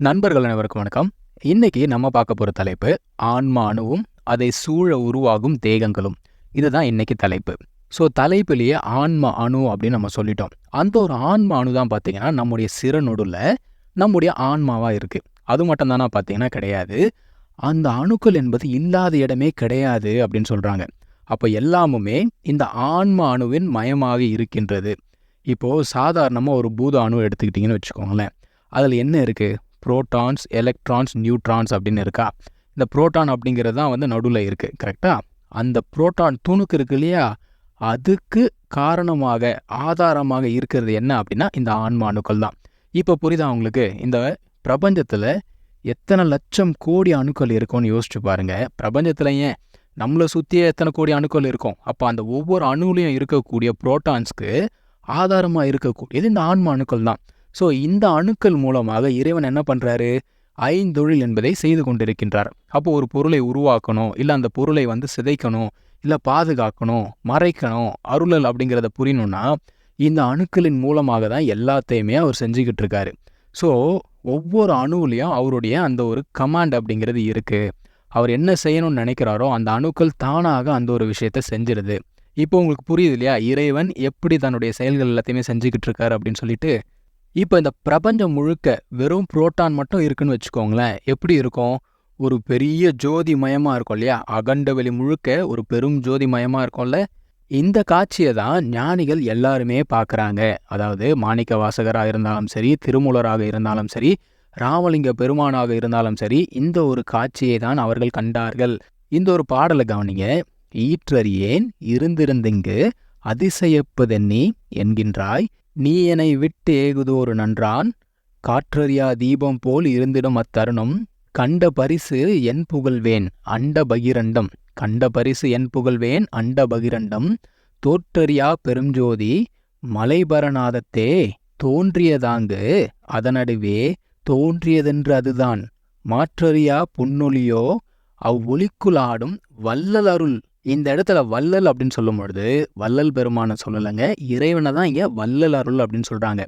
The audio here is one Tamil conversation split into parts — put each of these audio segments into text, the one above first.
நண்பர்கள் அனைவருக்கும் வணக்கம். இன்னைக்கு நம்ம பார்க்க போற தலைப்பு ஆன்மா அணுவும் அதை சூழ உருவாகும் தேகங்களும். இதுதான் இன்னைக்கு தலைப்பு. ஸோ தலைப்பிலேயே ஆன்ம அணு அப்படின்னு நம்ம சொல்லிட்டோம். அந்த ஒரு ஆன்ம அணு தான் பார்த்தீங்கன்னா நம்முடைய சிறநொடுல நம்முடைய ஆன்மாவா இருக்கு. அது மட்டும் தானே பார்த்தீங்கன்னா கிடையாது. அந்த அணுக்கள் என்பது இல்லாத இடமே கிடையாது அப்படின்னு சொல்றாங்க. அப்போ எல்லாமுமே இந்த ஆன்ம அணுவின் மயமாக இருக்கின்றது. இப்போ சாதாரணமாக ஒரு பூத அணு எடுத்துக்கிட்டிங்கன்னு வச்சுக்கோங்களேன். அதில் என்ன இருக்கு? புரோட்டான்ஸ் எலக்ட்ரான்ஸ் நியூட்ரான்ஸ் அப்படின்னு இருக்கா? இந்த புரோட்டான் அப்படிங்கிறது தான் வந்து நடுவில் இருக்குது கரெக்டா அந்த புரோட்டான் துணுக்கு இருக்கு இல்லையா? அதுக்கு காரணமாக ஆதாரமாக இருக்கிறது என்ன அப்படின்னா இந்த ஆன்ம அணுக்கள் தான். இப்போ புரியுதா உங்களுக்கு? இந்த பிரபஞ்சத்தில் எத்தனை லட்சம் கோடி அணுக்கள் இருக்கும்னு யோசிச்சு பாருங்க. பிரபஞ்சத்தில் ஏன்? நம்மளை சுற்றியே எத்தனை கோடி அணுக்கள் இருக்கும்? அப்போ அந்த ஒவ்வொரு அணுலையும் இருக்கக்கூடிய புரோட்டான்ஸ்க்கு ஆதாரமாக இருக்கக்கூடியது இந்த ஆன்ம அணுக்கள் தான். ஸோ இந்த அணுக்கள் மூலமாக இறைவன் என்ன பண்ணுறாரு ஐந்தொழில் என்பதை செய்து கொண்டிருக்கின்றார். அப்போ ஒரு பொருளை உருவாக்கணும் இல்லை அந்த பொருளை வந்து சிதைக்கணும் இல்லை பாதுகாக்கணும் மறைக்கணும் அருளல் அப்படிங்கிறத புரியணும்னா இந்த அணுக்களின் மூலமாக தான் எல்லாத்தையுமே அவர் செஞ்சுக்கிட்டு இருக்காரு. ஸோ ஒவ்வொரு அணுவிலையும் அவருடைய அந்த ஒரு கமாண்ட் அப்படிங்கிறது இருக்குது அவர் என்ன செய்யணும்னு நினைக்கிறாரோ அந்த அணுக்கள் தானாக அந்த ஒரு விஷயத்த செஞ்சிருது. இப்போ உங்களுக்கு புரியுது இல்லையா? இறைவன் எப்படி தன்னுடைய செயல்கள் எல்லாத்தையுமே செஞ்சுக்கிட்டு இருக்காரு அப்படின்னு சொல்லிட்டு இப்போ இந்த பிரபஞ்சம் முழுக்க வெறும் புரோட்டான் மட்டும் இருக்குன்னு வச்சுக்கோங்களேன். எப்படி இருக்கும்? ஒரு பெரிய ஜோதி மயமா இருக்கும் இல்லையா? அகண்ட வெளி முழுக்க ஒரு பெரும் ஜோதி மயமா இருக்கும்ல? இந்த காட்சியை தான் ஞானிகள் எல்லாருமே பார்க்குறாங்க அதாவது மாணிக்க வாசகராக இருந்தாலும் சரி திருமூலராக இருந்தாலும் சரி ராமலிங்க பெருமானாக இருந்தாலும் சரி இந்த ஒரு காட்சியை தான் அவர்கள் கண்டார்கள். இந்த ஒரு பாடலை கவனிங்க. ஈற்றறியேன் இருந்திருந்திங்கு அதிசயப்பதென்னி என்கின்றாய். நீ என்னை விட்டு ஏகுதோரு நன்றான்? காற்றறியா தீபம் போல் இருந்திடும் அத்தருணம். கண்ட பரிசு என் புகழ்வேன் அண்ட பகிரண்டம். கண்ட பரிசு என் புகழ்வேன் அண்ட பகிரண்டம். தோற்றறியா பெருஞ்சோதி மலைபரநாதத்தே தோன்றியதாங்கு அதனடுவே தோன்றியதென்று அதுதான். மாற்றறியா புன்னொழியோ அவ்வொலிக்குளாடும் ஆடும் வல்லலருள் இந்த இடத்துல வள்ளல் அப்படின்னு சொல்லும் பொழுது வள்ளல் பெருமான சொல்லலைங்க. இறைவனை தான் இங்கே வள்ளல் அருள் அப்படின்னு சொல்கிறாங்க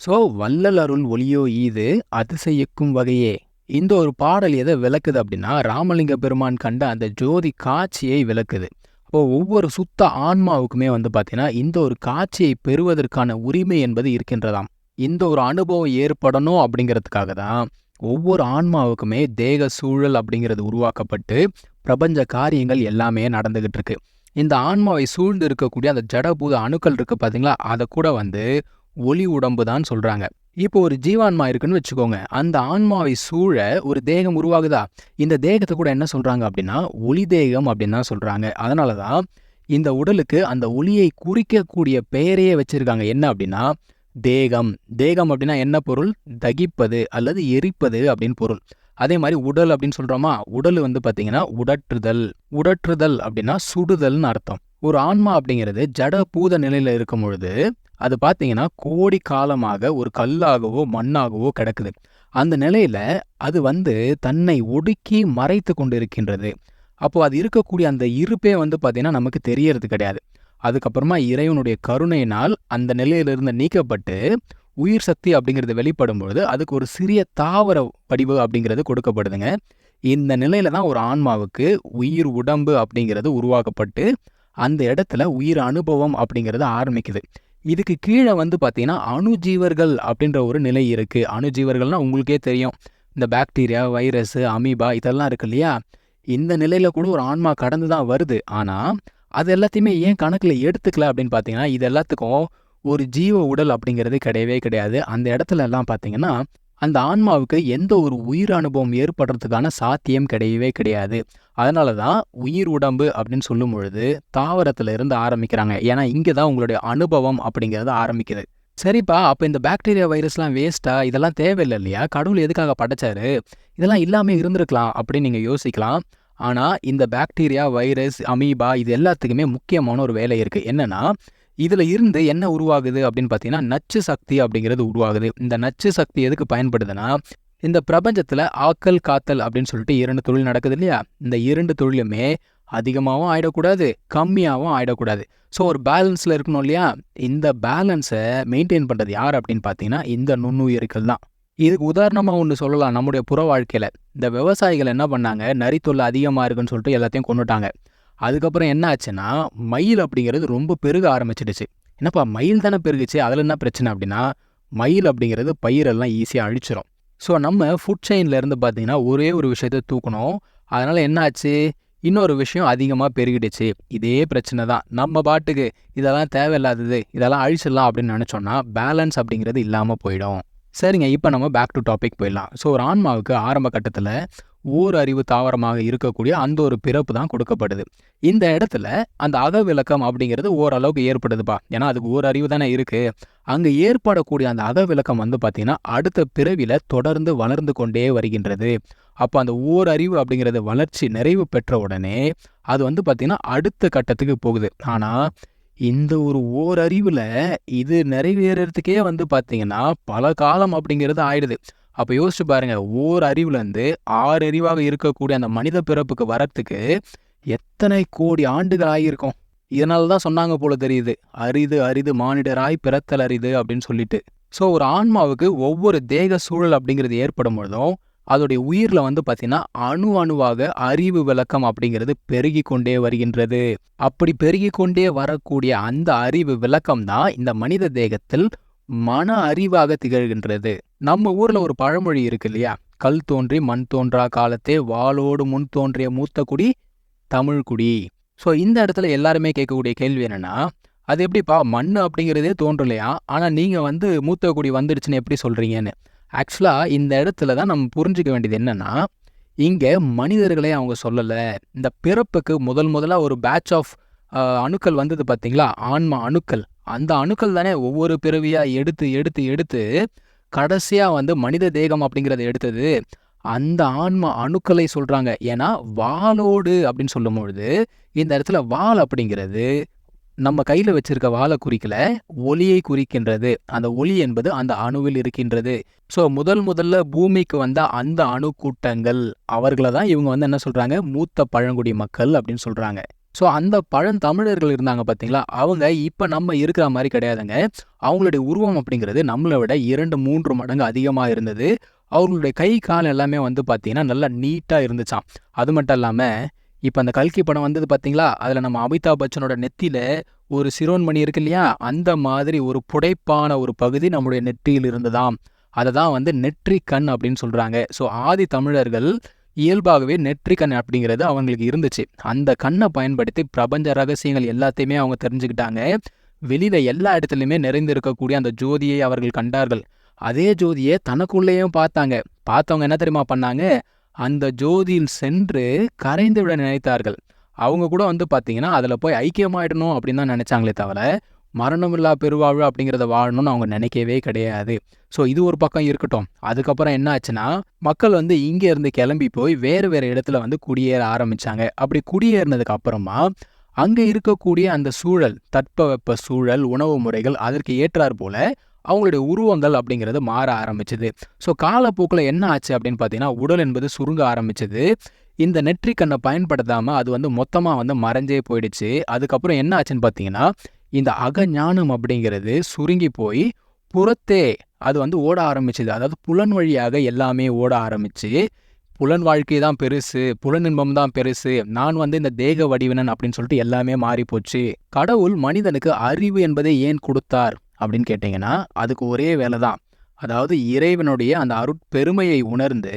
ஸோ வள்ளல் அருள் ஒளியோ ஈது அதிசயிக்கும் வகையே. இந்த ஒரு பாடல் எதை விளக்குது அப்படின்னா ராமலிங்க பெருமான் கண்ட அந்த ஜோதி காட்சியை விளக்குது. அப்போ ஒவ்வொரு சுத்த ஆன்மாவுக்குமே வந்து பார்த்தீங்கன்னா இந்த ஒரு காட்சியை பெறுவதற்கான உரிமை என்பது இருக்கின்றதாம். இந்த ஒரு அனுபவம் ஏற்படணும் அப்படிங்கிறதுக்காக தான் ஒவ்வொரு ஆன்மாவுக்குமே தேக சூழல் அப்படிங்கிறது உருவாக்கப்பட்டு பிரபஞ்ச காரியங்கள் எல்லாமே நடந்துகிட்டு இருக்கு இந்த ஆன்மாவை சூழ்ந்து இருக்கக்கூடிய அந்த ஜடபூத அணுக்கள் இருக்கு பார்த்தீங்களா அதை கூட வந்து ஒளி உடம்பு தான் சொல்றாங்க. இப்போ ஒரு ஜீவான்மா இருக்குன்னு வச்சுக்கோங்க. அந்த ஆன்மாவை சூழ ஒரு தேகம் உருவாகுதா? இந்த தேகத்தை கூட என்ன சொல்றாங்க அப்படின்னா ஒளி தேகம் அப்படின்னு தான் சொல்றாங்க. அதனால தான் இந்த உடலுக்கு அந்த ஒளியை குறிக்கக்கூடிய பெயரையே வச்சிருக்காங்க. என்ன அப்படின்னா தேகம். தேகம் அப்படின்னா என்ன பொருள்? தகிப்பது அல்லது எரிப்பது அப்படின்னு பொருள். அதே மாதிரி உடல் அப்படின்னு சொல்றோமா? உடல் வந்து பாத்தீங்கன்னா உடற்றுதல். உடற்றுதல் அப்படின்னா சுடுதல்னு அர்த்தம். ஒரு ஆன்மா அப்படிங்கிறது ஜட பூத நிலையில இருக்கும் பொழுது அது பாத்தீங்கன்னா கோடி காலமாக ஒரு கல்லாகவோ மண்ணாகவோ கிடக்குது. அந்த நிலையில அது வந்து தன்னை ஒடுக்கி மறைத்து கொண்டிருக்கின்றது. அப்போ அது இருக்கக்கூடிய அந்த இருப்பே வந்து பாத்தீங்கன்னா நமக்கு தெரியறது கிடையாது. அதுக்கப்புறமா இறைவனுடைய கருணையினால் அந்த நிலையிலிருந்து நீக்கப்பட்டு உயிர் சக்தி அப்படிங்கிறது வெளிப்படும் பொழுது அதுக்கு ஒரு சிறிய தாவர வடிவு அப்படிங்கிறது கொடுக்கப்படுதுங்க. இந்த நிலையில தான் ஒரு ஆன்மாவுக்கு உயிர் உடம்பு அப்படிங்கிறது உருவாக்கப்பட்டு அந்த இடத்துல உயிர் அனுபவம் அப்படிங்கிறது ஆரம்பிக்குது. இதுக்கு கீழே வந்து பார்த்தீங்கன்னா அணுஜீவர்கள் அப்படின்ற ஒரு நிலை இருக்கு. அணுஜீவர்கள்னா உங்களுக்கே தெரியும். இந்த பாக்டீரியா வைரஸ் அமீபா இதெல்லாம் இருக்கு இல்லையா? இந்த நிலையில கூட ஒரு ஆன்மா கடந்து தான் வருது. ஆனா அது எல்லாத்தையுமே ஏன் கணக்கில் எடுத்துக்கல அப்படின்னு பார்த்தீங்கன்னா இது எல்லாத்துக்கும் ஒரு ஜீவ உடல் அப்படிங்கிறது கிடையவே கிடையாது. அந்த இடத்துல எல்லாம் பார்த்தீங்கன்னா அந்த ஆன்மாவுக்கு எந்த ஒரு உயிர் அனுபவம் ஏற்படுறதுக்கான சாத்தியம் கிடையவே கிடையாது. அதனால தான் உயிர் உடம்பு அப்படின்னு சொல்லும் பொழுது தாவரத்துல இருந்து ஆரம்பிக்கிறாங்க. ஏன்னா இங்கே தான் உங்களுடைய அனுபவம் அப்படிங்கிறது ஆரம்பிக்குது. சரிப்பா அப்போ இந்த பாக்டீரியா வைரஸ்லாம் வேஸ்ட்டா இதெல்லாம் தேவையில்லை இல்லையா? கடவுள் எதுக்காக படைச்சாரு? இதெல்லாம் இல்லாமல் இருந்திருக்கலாம் அப்படின்னு நீங்கள் யோசிக்கலாம். ஆனால் இந்த பாக்டீரியா வைரஸ் அமீபா இது எல்லாத்துக்குமே முக்கியமான ஒரு வேலை இருக்குது என்னன்னா இதில் இருந்து என்ன உருவாகுது அப்படின்னு பார்த்தீங்கன்னா நச்சு சக்தி அப்படிங்கிறது உருவாகுது. இந்த நச்சு சக்தி எதுக்கு பயன்படுதுன்னா இந்த பிரபஞ்சத்தில் ஆக்கல் காத்தல் அப்படின்னு சொல்லிட்டு இரண்டு தொழில் நடக்குது இல்லையா? இந்த இரண்டு தொழிலுமே அதிகமாகவும் ஆயிடக்கூடாது கம்மியாகவும் ஆயிடக்கூடாது. ஸோ ஒரு பேலன்ஸில் இருக்கணும் இல்லையா? இந்த பேலன்ஸை மெயின்டைன் பண்ணுறது யார் அப்படின்னு பார்த்தீங்கன்னா இந்த நுண்ணுயிர்கள் தான். இதுக்கு உதாரணமா ஒன்று சொல்லலாம் நம்முடைய புற வாழ்க்கையில. இந்த விவசாயிகள் என்ன பண்ணாங்க, நரி அதிகமாக அதிகமா இருக்குன்னு சொல்லிட்டு எல்லாத்தையும் கொண்டுட்டாங்க அதுக்கப்புறம் என்ன ஆச்சுன்னா, மயில் அப்படிங்கிறது ரொம்ப பெருக ஆரம்பிச்சிடுச்சு என்னப்பா மயில் தானே பெருகுச்சு, அதுல என்ன பிரச்சனை அப்படின்னா, மயில் அப்படிங்கிறது பயிரெல்லாம் ஈஸியா அழிச்சிரும். ஸோ நம்ம ஃபுட் செயின்ல இருந்து பார்த்தீங்கன்னா, ஒரே ஒரு விஷயத்த தூக்கணும். அதனால என்ன ஆச்சு, இன்னொரு விஷயம் அதிகமா பெருகிடுச்சு. இதே பிரச்சனை தான். நம்ம பாட்டுக்கு இதெல்லாம் தேவையில்லாதது, இதெல்லாம் அழிச்சிடலாம் அப்படின்னு நினச்சோன்னா பேலன்ஸ் அப்படிங்கிறது இல்லாம போயிடும். சரிங்க, இப்போ நம்ம பேக் டூ டாபிக் போயிடலாம். ஸோ ஒரு ஆன்மாவுக்கு ஆரம்ப கட்டத்தில் ஓர் அறிவு தாவரமாக இருக்கக்கூடிய அந்த ஒரு பிறப்பு தான் கொடுக்கப்படுது. இந்த இடத்துல அந்த அகவிளக்கம் அப்படிங்கிறது ஓரளவுக்கு ஏற்படுதுப்பா. ஏன்னா அதுக்கு ஓர் அறிவு தானே இருக்குது அங்கே ஏற்படக்கூடிய அந்த அகவிளக்கம் வந்து பார்த்தீங்கன்னா, அடுத்த பிறவியில் தொடர்ந்து வளர்ந்து கொண்டே வருகின்றது. அப்போ அந்த ஓர் அறிவு அப்படிங்கிறது வளர்ச்சி நிறைவு பெற்ற உடனே, அது வந்து பார்த்தீங்கன்னா, அடுத்த கட்டத்துக்கு போகுது. ஆனால் இந்த ஒரு ஓரறிவில் இது நிறைவேறதுக்கே வந்து பார்த்தீங்கன்னா, பல காலம் அப்படிங்கிறது ஆயிடுது. அப்ப யோசிச்சு பாருங்க, ஓர் அறிவுலேருந்து ஆறு அறிவாக இருக்கக்கூடிய அந்த மனித பிறப்புக்கு வரத்துக்கு எத்தனை கோடி ஆண்டுகள் ஆகியிருக்கும். இதனால தான் சொன்னாங்க போல தெரியுது. "அரிது அரிது மானிடராய் பிறத்தல் அரிது" அப்படின்னு சொல்லிட்டு. ஸோ ஒரு ஆன்மாவுக்கு ஒவ்வொரு தேக சூழல் அப்படிங்கிறது ஏற்படும் பொழுதும், அதோடைய உயிர்ல வந்து பார்த்தீங்கன்னா, அணு அணுவாக அறிவு விளக்கம் அப்படிங்கிறது பெருகி கொண்டே வருகின்றது. அப்படி பெருகி கொண்டே வரக்கூடிய அந்த அறிவு விளக்கம் தான் இந்த மனித தேகத்தில் மன அறிவாக திகழ்கின்றது. நம்ம ஊர்ல ஒரு பழமொழி இருக்கு இல்லையா? "கல் தோன்றி மண் தோன்றா காலத்தே வாளோடு முன் தோன்றிய மூத்த குடி தமிழ்குடி." ஸோ இந்த இடத்துல எல்லாருமே கேட்கக்கூடிய கேள்வி என்னன்னா, "அது எப்படிப்பா மண்ணு அப்படிங்கிறதே தோன்றலையா ஆனா நீங்க வந்து மூத்த குடி வந்துடுச்சுன்னு எப்படி சொல்றீங்கன்னு?" ஆக்சுவலா இந்த இடத்துல தான் நம்ம புரிஞ்சுக்க வேண்டியது என்னன்னா, இங்க மனிதர்களே அவங்க சொல்லல. இந்த பிறப்புக்கு முதல் முதலா ஒரு பேட்ச் ஆஃப் அணுக்கள் வந்தது பார்த்தீங்களா? ஆன்மா அணுக்கள். அந்த அணுக்கள் தானே ஒவ்வொரு பிறவியா எடுத்து, எடுத்து, எடுத்து கடைசியா வந்து மனித தேகம் அப்படிங்கிறத எடுத்தது. அந்த ஆன்மா அணுக்களை சொல்றாங்க. ஏன்னா, வாளோடு அப்படின்னு சொல்லும்பொழுது, இந்த இடத்துல வால் அப்படிங்கிறது நம்ம கையில வச்சிருக்க வாழை குறிக்கல, ஒளியை குறிக்கின்றது. அந்த ஒளி என்பது அந்த அணுவில் இருக்கின்றது. ஸோ முதல் முதல்ல பூமிக்கு வந்த அந்த அணு கூட்டங்கள், அவர்களை தான் இவங்க வந்து என்ன சொல்றாங்க, மூத்த பழங்குடி மக்கள் அப்படின்னு சொல்றாங்க. ஸோ அந்த பழந்தமிழர்கள் இருந்தாங்க பார்த்தீங்களா? அவங்க இப்ப நம்ம இருக்கிற மாதிரி கிடையாதுங்க. அவங்களுடைய உருவம் அப்படிங்கிறது நம்மள விட 2, 3 மடங்கு அதிகமா இருந்தது. அவர்களுடைய கை, கால் எல்லாமே வந்து பார்த்தீங்கன்னா, நல்லா நீட்டா இருந்துச்சாம். அது மட்டும் இல்லாம, இப்ப அந்த கல்கி படம் வந்தது பார்த்தீங்களா? அதுல நம்ம அமிதாப் பச்சனோட நெத்தியில் ஒரு சிரோன்மணி இருக்கு இல்லையா? அந்த மாதிரி ஒரு புடைப்பான ஒரு பகுதி நம்முடைய நெற்றியில் இருந்ததாம். அதை தான் வந்து நெற்றி கண் அப்படின்னு சொல்றாங்க. ஸோ ஆதி தமிழர்கள் இயல்பாகவே நெற்றி கண் அப்படிங்கிறது அவங்களுக்கு இருந்துச்சு. அந்த கண்ண பயன்படுத்தி பிரபஞ்ச ரகசியங்கள் எல்லாத்தையுமே அவங்க தெரிஞ்சுக்கிட்டாங்க. வெளியில் எல்லா இடத்துலயுமே நிறைந்திருக்கக்கூடிய அந்த ஜோதியை அவர்கள் கண்டார்கள். அதே ஜோதியை தனக்குள்ளேயும் பார்த்தாங்க. பார்த்தவங்க என்ன தெரியுமா பண்ணாங்க? அந்த ஜோதியில் சென்று கரைந்து விட நினைத்தார்கள். அவங்க கூட வந்து பார்த்தீங்கன்னா, அதுல போய் ஐக்கியமாயிடணும் அப்படின்னு தான் நினைச்சாங்களே தவிர, மரணமில்லா பெருவாழ்வு அப்படிங்கிறத வாழணும்னு அவங்க நினைக்கவே கிடையாது. ஸோ இது ஒரு பக்கம் இருக்கட்டும். அதுக்கப்புறம் என்ன ஆச்சுன்னா, மக்கள் வந்து இங்கே இருந்து கிளம்பி போய் வேறு வேறு இடத்துல வந்து குடியேற ஆரம்பிச்சாங்க. அப்படி குடியேறினதுக்கு அப்புறமா, அங்க இருக்கக்கூடிய அந்த சூழல், தட்பவெப்ப சூழல், உணவு முறைகள் அதற்கு ஏற்றாற் போல அவங்களுடைய உருவங்கள் அப்படிங்கிறது மாற ஆரம்பிச்சது. ஸோ காலப்போக்குல என்ன ஆச்சு அப்படின்னு பார்த்தீங்கன்னா, உடல் என்பது சுருங்க ஆரம்பிச்சது. இந்த நெற்றிக்கண்ணை பயன்படுத்தாமல் பயன்படுத்தாம அது வந்து மொத்தமா வந்து மறைஞ்சே போயிடுச்சு. அதுக்கப்புறம் என்ன ஆச்சுன்னு பார்த்தீங்கன்னா, இந்த அகஞானம் அப்படிங்கிறது சுருங்கி போய் புறத்தே அது வந்து ஓட ஆரம்பிச்சது. அதாவது புலன் வழியாக எல்லாமே ஓட ஆரம்பிச்சு, புலன் வாழ்க்கை தான் பெருசு, புலனின்பம் தான் பெருசு, நான் வந்து இந்த தேக வடிவினன் அப்படின்னு சொல்லிட்டு எல்லாமே மாறி போச்சு. கடவுள் மனிதனுக்கு அறிவு என்பதை ஏன் கொடுத்தார் அப்படின்னு கேட்டீங்கன்னா, அதுக்கு ஒரே வேலை தான். அதாவது இறைவனுடைய அந்த அருட்பெருமையை உணர்ந்து,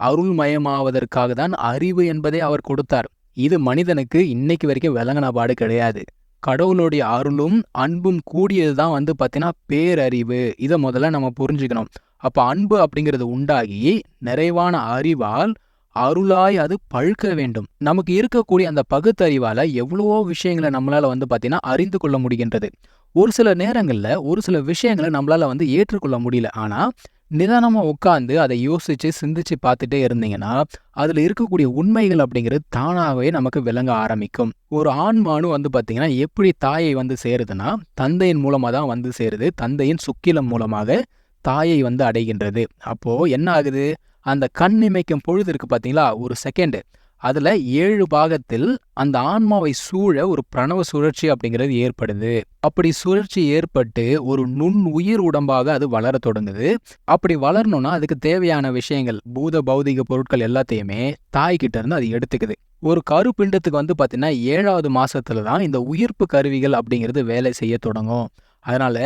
அருள்மயமாவதற்காக தான் அறிவு என்பதை அவர் கொடுத்தார். இது மனிதனுக்கு இன்னைக்கு வரைக்கும் விளங்கின பாடு கிடையாது. கடவுளுடைய அருளும், அன்பும் கூடியது தான் வந்து பார்த்தீங்கன்னா பேரறிவு. இத முதல்ல நம்ம புரிஞ்சுக்கணும். அப்ப அன்பு அப்படிங்கிறது உண்டாகி, நிறைவான அறிவால் அருளாய் அது பழுக்க வேண்டும். நமக்கு இருக்கக்கூடிய அந்த பகுத்தறிவால எவ்வளவோ விஷயங்கள நம்மளால வந்து பார்த்தீங்கன்னா, அறிந்து கொள்ள முடிகின்றது. ஒரு சில நேரங்கள்ல, ஒரு சில விஷயங்கள நம்மளால வந்து ஏற்றுக்கொள்ள முடியல. ஆனா, நிதானமா உட்கார்ந்து அதை யோசிச்சு, சிந்திச்சு பார்த்துட்டே இருந்தீங்கன்னா, அதுல இருக்கக்கூடிய உண்மைகள் அப்படிங்கிறது தானாகவே நமக்கு விளங்க ஆரம்பிக்கும். ஒரு ஆண்மானு வந்து பார்த்தீங்கன்னா, எப்படி தாயை வந்து சேருதுன்னா, தந்தையின் மூலமா தான் வந்து சேருது. தந்தையின் சுக்கிலம் மூலமாக தாயை வந்து அடைகின்றது. அப்போ என்ன ஆகுது? அந்த கண் இமைக்கும் பொழுது இருக்கு பார்த்தீங்களா? ஒரு செகண்ட். அதுல ஏழு பாகத்தில் அந்த ஆன்மாவை சூழ ஒரு பிரணவ சுழற்சி அப்படிங்கிறது ஏற்படுது அப்படி சுழற்சி ஏற்பட்டு ஒரு நுண் உயிர் உடம்பாக அது வளர தொடங்குது அப்படி வளரணும்னா அதுக்கு தேவையான விஷயங்கள் பூத பௌதிக பொருட்கள் எல்லாத்தையுமே தாய்கிட்ட இருந்து அது எடுத்துக்குது ஒரு கருப்பிண்டத்துக்கு வந்து பார்த்தீங்கன்னா ஏழாவது மாசத்துல தான் இந்த உயிர்ப்பு கருவிகள் அப்படிங்கிறது வேலை செய்ய தொடங்கும் அதனால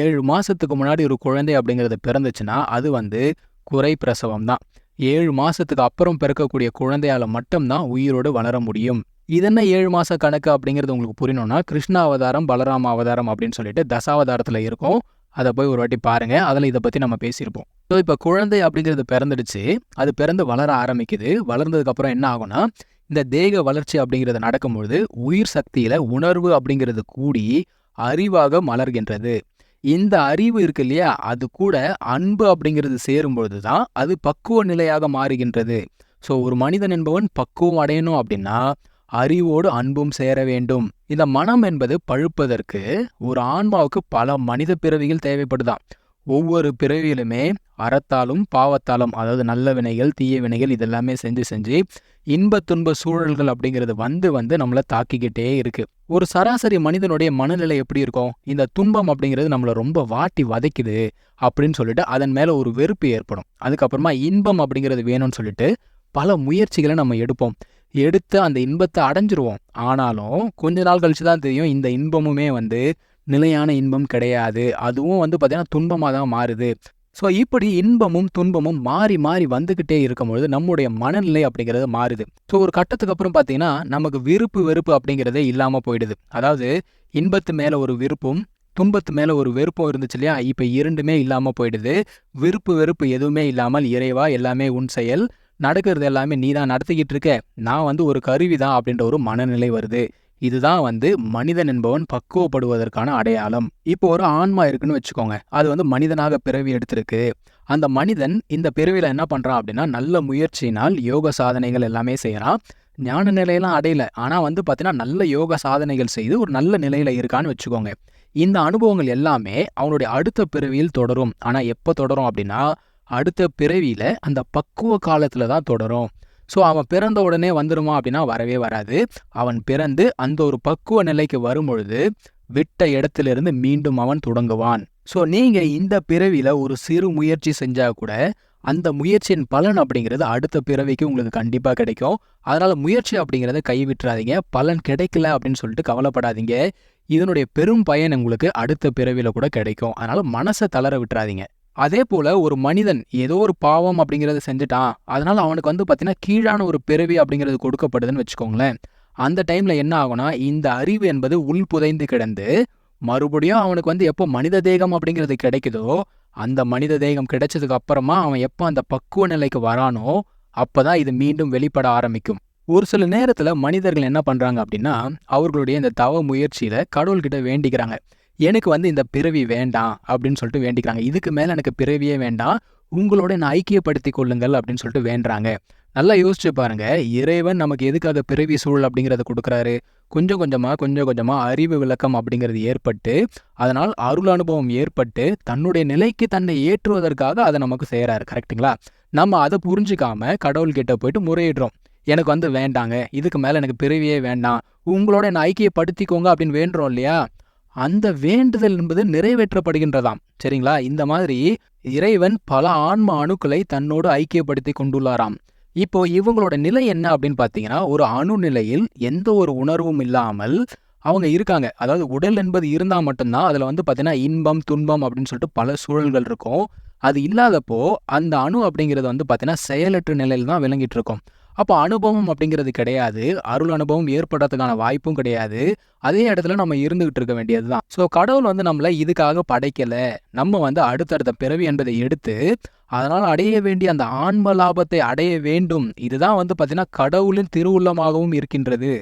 ஏழு மாசத்துக்கு முன்னாடி ஒரு குழந்தை அப்படிங்கிறது பிறந்துச்சுன்னா அது வந்து குறை பிரசவம் தான் ஏழு மாசத்துக்கு அப்புறம் பிறக்கக்கூடிய குழந்தையால மட்டும்தான் உயிரோடு வளர முடியும். இதென்ன ஏழு மாச கணக்கு அப்படிங்கிறது உங்களுக்கு புரியணும்னா கிருஷ்ண அவதாரம் பலராம அவதாரம் அப்படின்னு சொல்லிட்டு தசாவதாரத்துல இருக்கும். அதை போய் ஒரு வாட்டி பாருங்க. அதில் இதை பத்தி நம்ம பேசியிருப்போம். ஸோ இப்போ குழந்தை அப்படிங்கிறது பிறந்துடுச்சு. அது பிறந்து வளர ஆரம்பிக்குது. வளர்ந்ததுக்கு அப்புறம் என்ன ஆகும்னா இந்த தேக வளர்ச்சி அப்படிங்கிறது நடக்கும்பொழுது உயிர் சக்தியில உணர்வு அப்படிங்கிறது கூடி அறிவாக மலர்கின்றது. இந்த அறிவு இருக்கு இல்லையா அது கூட அன்பு அப்படிங்கிறது சேரும்பொழுது தான் அது பக்குவ நிலையாக மாறுகின்றது. ஸோ ஒரு மனிதன் என்பவன் பக்குவம் அடையணும் அப்படின்னா அறிவோடு அன்பும் சேர வேண்டும். இந்த மனம் என்பது பழுப்பதற்கு ஒரு ஆன்மாவுக்கு பல மனித பிறவிகள் தேவைப்படுதாம் ஒவ்வொரு பிறவியிலுமே அறத்தாலும் பாவத்தாலும் அதாவது நல்ல வினைகள் தீய வினைகள் இதெல்லாமே செஞ்சு செஞ்சு இன்ப துன்ப சூழல்கள் அப்படிங்கிறது வந்து வந்து நம்மளை தாக்கிக்கிட்டே இருக்கு. ஒரு சராசரி மனிதனுடைய மனநிலை எப்படி இருக்கும்? இந்த துன்பம் அப்படிங்கிறது நம்மளை ரொம்ப வாட்டி வதைக்குது அப்படின்னு சொல்லிட்டு அதன் மேல ஒரு வெறுப்பு ஏற்படும். அதுக்கப்புறமா இன்பம் அப்படிங்கிறது வேணும்னு சொல்லிட்டு பல முயற்சிகளை நம்ம எடுப்போம். எடுத்து அந்த இன்பத்தை அடைஞ்சிருவோம். ஆனாலும் கொஞ்ச நாள் கழிச்சு தான் தெரியும் இந்த இன்பமுமே வந்து நிலையான இன்பம் கிடையாது. அதுவும் வந்து பார்த்திங்கன்னா துன்பமாக தான் மாறுது. ஸோ இப்படி இன்பமும் துன்பமும் மாறி மாறி வந்துக்கிட்டே இருக்கும்பொழுது நம்முடைய மனநிலை அப்படிங்கிறது மாறுது. ஸோ ஒரு கட்டத்துக்கு அப்புறம் பார்த்தீங்கன்னா நமக்கு விருப்பு வெறுப்பு அப்படிங்கிறதே இல்லாமல் போயிடுது. அதாவது இன்பத்து மேலே ஒரு விருப்பும் துன்பத்து மேலே ஒரு வெறுப்பும் இருந்துச்சு இல்லையா? இப்போ இரண்டுமே இல்லாமல் போயிடுது. விருப்பு வெறுப்பு எதுவுமே இல்லாமல் இறைவா எல்லாமே உன் செயல். நடக்கிறது எல்லாமே நீ தான் நடத்திக்கிட்டு இருக்க. நான் வந்து ஒரு கருவி தான் அப்படின்ற ஒரு மனநிலை வருது. இதுதான் வந்து மனிதன் என்பவன் பக்குவப்படுவதற்கான அடையாளம். இப்போ ஒரு ஆன்மா இருக்குன்னு வச்சுக்கோங்க. அது வந்து மனிதனாக பிறவி எடுத்திருக்கு. அந்த மனிதன் இந்த பிறவியில் என்ன பண்ணுறான் அப்படின்னா நல்ல முயற்சியினால் யோக சாதனைகள் எல்லாமே செய்கிறான் ஞான நிலையெல்லாம் அடையல. ஆனால் வந்து பார்த்தீங்கன்னா நல்ல யோக சாதனைகள் செய்து ஒரு நல்ல நிலையில் இருக்கான்னு வச்சுக்கோங்க. இந்த அனுபவங்கள் எல்லாமே அவனுடைய அடுத்த பிறவியில் தொடரும். ஆனால் எப்போ தொடரும் அப்படின்னா அடுத்த பிறவியில் அந்த பக்குவ காலத்துல தான் தொடரும். ஸோ அவன் பிறந்த உடனே வந்துருமா அப்படின்னா வரவே வராது. அவன் பிறந்து அந்த ஒரு பக்குவ நிலைக்கு வரும்பொழுது விட்ட இடத்திலிருந்து மீண்டும் அவன் தொடங்குவான். ஸோ நீங்க இந்த பிறவியில் ஒரு சிறு முயற்சி செஞ்சா கூட அந்த முயற்சியின் பலன் அப்படிங்கிறது அடுத்த பிறவிக்கு உங்களுக்கு கண்டிப்பாக கிடைக்கும். அதனால முயற்சி அப்படிங்கிறத கைவிட்டுறாதீங்க. பலன் கிடைக்கல அப்படின்னு சொல்லிட்டு கவலைப்படாதீங்க. இதனுடைய பெரும் பயன் உங்களுக்கு அடுத்த பிறவியில கூட கிடைக்கும். அதனால மனசை தளர விட்டுறாதீங்க. அதே போல ஒரு மனிதன் ஏதோ ஒரு பாவம் அப்படிங்கிறத செஞ்சுட்டான் அதனால அவனுக்கு வந்து பார்த்தீங்கன்னா கீழான ஒரு பிறவி அப்படிங்கிறது கொடுக்கப்படுதுன்னு வச்சுக்கோங்களேன். அந்த டைம்ல என்ன ஆகும்னா இந்த அறிவு என்பது உள் புதைந்து கிடந்து மறுபடியும் அவனுக்கு வந்து எப்போ மனித தேகம் அப்படிங்கிறது கிடைக்குதோ அந்த மனித தேகம் கிடைச்சதுக்கு அப்புறமா அவன் எப்போ அந்த பக்குவ நிலைக்கு வரானோ அப்பதான் இது மீண்டும் வெளிப்பட ஆரம்பிக்கும். ஒரு சில நேரத்துல மனிதர்கள் என்ன பண்றாங்க அப்படின்னா அவர்களுடைய இந்த தவ முயற்சியில கடவுள்கிட்ட வேண்டிக்கிறாங்க. எனக்கு வந்து இந்த பிறவி வேண்டாம் அப்படின்னு சொல்லிட்டு வேண்டிக்கிறாங்க. இதுக்கு மேல எனக்கு பிறவியே வேண்டாம். உங்களோட நான் ஐக்கியப்படுத்தி கொள்ளுங்கள் அப்படின்னு சொல்லிட்டு வேண்டுறாங்க. நல்லா யோசிச்சு பாருங்க. இறைவன் நமக்கு எதுக்காக பிறவி சூழல் அப்படிங்கிறத கொடுக்குறாரு? கொஞ்சம் கொஞ்சமா கொஞ்சம் கொஞ்சமா அறிவு விளக்கம் அப்படிங்கிறது ஏற்பட்டு அதனால் அருள் அனுபவம் ஏற்பட்டு தன்னுடைய நிலைக்கு தன்னை ஏற்றுவதற்காக அதை நமக்கு செய்யறாரு கரெக்டுங்களா நம்ம அதை புரிஞ்சுக்காம கடவுள்கிட்ட போயிட்டு முறையிடுறோம். எனக்கு வந்து வேண்டாங்க. இதுக்கு மேல எனக்கு பிறவியே வேண்டாம். உங்களோட என்னை ஐக்கியப்படுத்திக்கோங்க அப்படின்னு வேண்டுறோம் இல்லையா? அந்த வேண்டுதல் என்பது நிறைவேற்றப்படுகின்றதாம். சரிங்களா? இந்த மாதிரி இறைவன் பல ஆன்ம அணுக்களை தன்னோடு ஐக்கியப்படுத்தி கொண்டுள்ளாராம். இப்போ இவங்களோட நிலை என்ன அப்படின்னு பார்த்தீங்கன்னா ஒரு அணு நிலையில் எந்த ஒரு உணர்வும் இல்லாமல் அவங்க இருக்காங்க. அதாவது உடல் என்பது இருந்தால் மட்டும்தான் அதில் வந்து பார்த்தீங்கன்னா இன்பம் துன்பம் அப்படின்னு சொல்லிட்டு பல சூழல்கள் இருக்கும். அது இல்லாதப்போ அந்த அணு அப்படிங்கிறது வந்து பார்த்தீங்கன்னா செயலற்ற நிலையில் தான் விளங்கிட்டு இருக்கும். அப்போ அனுபவம் அப்படிங்கிறது கிடையாது. அருள் அனுபவம் ஏற்படுறதுக்கான வாய்ப்பும் கிடையாது. அதே இடத்துல நம்ம இருந்துகிட்டு இருக்க வேண்டியது தான் ஸோ கடவுள் வந்து நம்மளை இதுக்காக படைக்கல. நம்ம வந்து அடுத்தடுத்த பிறவி என்பதை எடுத்து அதனால் அடைய வேண்டிய அந்த ஆன்ம லாபத்தை அடைய வேண்டும். இதுதான் வந்து பார்த்தீங்கன்னா கடவுளின் திருவுள்ளமாகவும் இருக்கின்றது.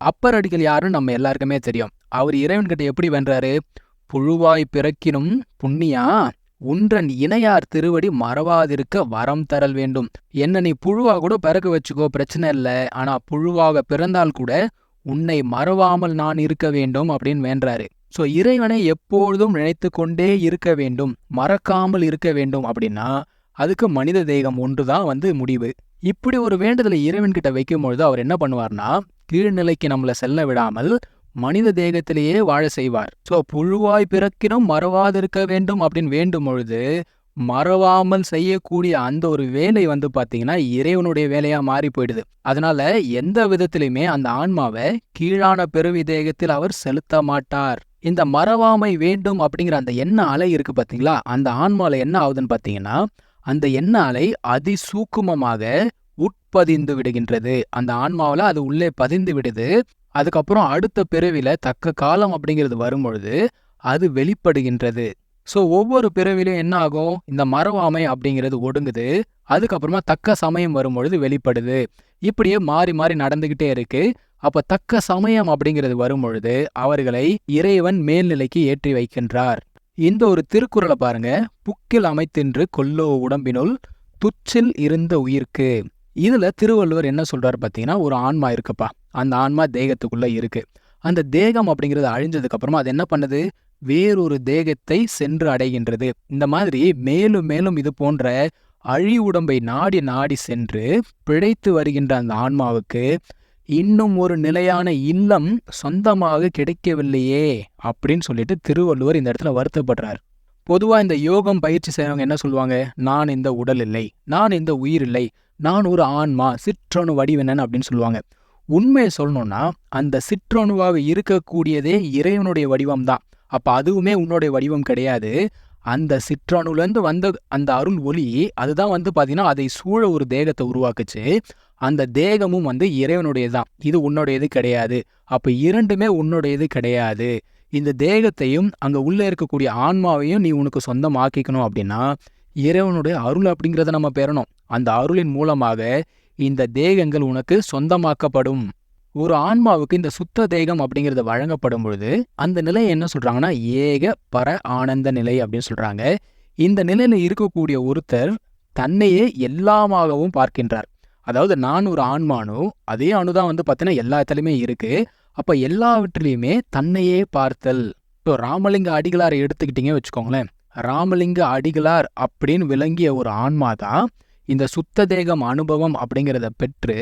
அப்பர் அடிகள் யாருன்னு நம்ம எல்லாருக்குமே தெரியும். அவர் இறைவன்கிட்ட எப்படி வென்றாரு? புழுவாய் பிறக்கினும் புண்ணியா? உன்றன் இணையார் திருவடி மறவாதிருக்க வரம் தரல் வேண்டும். என்ன நீ புழுவா கூட பிறக்க வச்சுக்கோ பிரச்சனை இல்லை. ஆனா புழுவாக பிறந்தால் கூட உன்னை மறவாமல் நான் இருக்க வேண்டும் அப்படின்னு வேண்டாரு ஸோ இறைவனை எப்பொழுதும் நினைத்து கொண்டே இருக்க வேண்டும். மறக்காமல் இருக்க வேண்டும் அப்படின்னா அதுக்கு மனித தேகம் ஒன்று தான் வந்து முடிவு. இப்படி ஒரு வேண்டுதலை இறைவன் கிட்ட வைக்கும் பொழுது அவர் என்ன பண்ணுவார்னா கீழ்நிலைக்கு நம்மளை செல்ல விடாமல் மனித தேகத்திலேயே வாழ செய்வார். ஸோ புழுவாய் பிறக்கினும் மறவாதிருக்க வேண்டும் அப்படின்னு வேண்டும் பொழுது மறவாமல் செய்யக்கூடிய அந்த ஒரு வேலை வந்து பாத்தீங்கன்னா இறைவனுடைய வேலையா மாறி போயிடுது. அதனால எந்த விதத்திலையுமே அந்த ஆன்மாவை கீழான பெருவி தேகத்தில் அவர் செலுத்த மாட்டார். இந்த மறவாமை வேண்டும் அப்படிங்கிற அந்த எண்ண அலை இருக்கு பாத்தீங்களா? அந்த ஆன்மால என்ன ஆகுதுன்னு பாத்தீங்கன்னா அந்த எண்ண அலை அதிசூக்குமமாக உட்பதிந்து விடுகின்றது. அந்த ஆன்மாவில் அது உள்ளே பதிந்து விடுது. அதுக்கப்புறம் அடுத்த பிறவில தக்க காலம் அப்படிங்கிறது வரும்பொழுது அது வெளிப்படுகின்றது. ஸோ ஒவ்வொரு பிறவிலையும் என்ன ஆகும்? இந்த மரவாமை அப்படிங்கிறது ஒடுங்குது. அதுக்கப்புறமா தக்க சமயம் வரும்பொழுது வெளிப்படுது. இப்படியே மாறி மாறி நடந்துகிட்டே இருக்கு. அப்ப தக்க சமயம் அப்படிங்கிறது வரும்பொழுது அவர்களை இறைவன் மேல்நிலைக்கு ஏற்றி வைக்கின்றார். இந்த ஒரு திருக்குறளை பாருங்க. புக்கில் அமைத்தின்று கொல்லோ உடம்பினுள் துச்சில் இருந்த உயிர்க்கு. இதுல திருவள்ளுவர் என்ன சொல்றாரு பாத்தீங்கன்னா ஒரு ஆன்மா இருக்குப்பா. அந்த ஆன்மா தேகத்துக்குள்ள இருக்கு. அந்த தேகம் அப்படிங்கிறது அழிஞ்சதுக்கப்புறமா அது என்ன பண்ணுது? வேறொரு தேகத்தை சென்று அடைகின்றது. இந்த மாதிரி மேலும் மேலும் இது போன்ற அழி உடம்பை நாடி நாடி சென்று பிழைத்து வருகின்ற அந்த ஆன்மாவுக்கு இன்னும் ஒரு நிலையான இல்லம் சொந்தமாக கிடைக்கவில்லையே அப்படின்னு சொல்லிட்டு திருவள்ளுவர் இந்த இடத்துல வருத்தப்படுறார். பொதுவா இந்த யோகம் பயிற்சி செய்யறவங்க என்ன சொல்லுவாங்க? நான் இந்த உடல் இல்லை நான் இந்த உயிர் இல்லை நான் ஒரு ஆன்மா சிற்றணு வடிவனன் அப்படின்னு சொல்லுவாங்க. உண்மையை சொல்லணும்னா அந்த சிற்றணுவாக இருக்கக்கூடியதே இறைவனுடைய வடிவம் தான் அப்ப அதுவுமே உன்னுடைய வடிவம் கிடையாது. அந்த சிற்றணுலேருந்து வந்த அந்த அருள் ஒளி அதுதான் வந்து பார்த்தீங்கன்னா அதை சூழ ஒரு தேகத்தை உருவாக்குச்சு. அந்த தேகமும் வந்து இறைவனுடையது தான் இது உன்னுடையது கிடையாது. அப்ப இரண்டுமே உன்னுடையது கிடையாது. இந்த தேகத்தையும் அங்க உள்ள இருக்கக்கூடிய ஆன்மாவையும் நீ உனக்கு சொந்தமாக்கிக்கணும் அப்படின்னா இறைவனுடைய அருள் அப்படிங்கிறத நம்ம பெறணும் அந்த அருளின் மூலமாக இந்த தேகங்கள் உனக்கு சொந்தமாக்கப்படும். ஒரு ஆன்மாவுக்கு இந்த சுத்த தேகம் அப்படிங்கிறது வழங்கப்படும் பொழுது அந்த நிலையை என்ன சொல்றாங்கன்னா ஏக பர ஆனந்த நிலை அப்படின்னு சொல்றாங்க. இந்த நிலையில இருக்கக்கூடிய ஒருத்தர் தன்னையே எல்லாமாகவும் பார்க்கின்றார். அதாவது நான் ஒரு ஆன்மானோ அதே அணுதான் வந்து பார்த்தீங்கன்னா எல்லாத்துலயுமே இருக்கு. அப்ப எல்லாவற்றிலையுமே தன்னையே பார்த்தல். இப்போ ராமலிங்க அடிகளாரை எடுத்துக்கிட்டீங்க வச்சுக்கோங்களேன். ராமலிங்க அடிகளார் அப்படின்னு விளங்கிய ஒரு ஆன்மா தான் இந்த சுத்த தேகம் அனுபவம் அப்படிங்கிறத பெற்று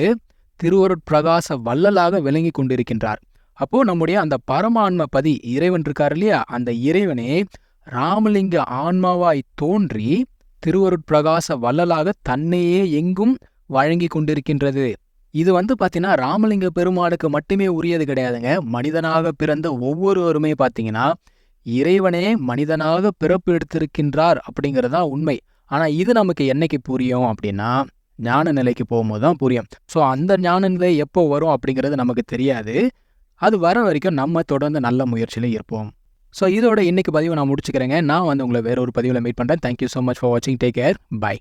திருவருட்பிரகாச வள்ளலாக விளங்கி கொண்டிருக்கின்றார். அப்போ நம்முடைய அந்த பரமான்ம பதி இறைவன் இருக்கார் இல்லையா? அந்த இறைவனே ராமலிங்க ஆன்மாவாய் தோன்றி திருவருட்பிரகாச வள்ளலாக தன்னையே எங்கும் வழங்கி கொண்டிருக்கின்றது. இது வந்து பாத்தீங்கன்னா ராமலிங்க பெருமாளுக்கு மட்டுமே உரியது கிடையாதுங்க. மனிதனாக பிறந்த ஒவ்வொருவருமே பாத்தீங்கன்னா இறைவனே மனிதனாக பிறப்பு எடுத்திருக்கின்றார் அப்படிங்கிறதா உண்மை. ஆனா இது நமக்கு என்னைக்கு புரியும் அப்படின்னா ஞான நிலைக்கு போகும்போது தான் புரியும். ஸோ அந்த ஞான நிலை எப்போ வரும் அப்படிங்கிறது நமக்கு தெரியாது. அது வர வரைக்கும் நம்ம தொடர்ந்து நல்ல முயற்சியில் இருப்போம். ஸோ இதோட இன்னைக்கு பதிவை நான் முடிச்சுக்கிறேங்க. நான் வந்து உங்களை வேற ஒரு பதிவில் மீட் பண்ணுறேன் thank you so much for வாட்சிங் டேக் கேர் பை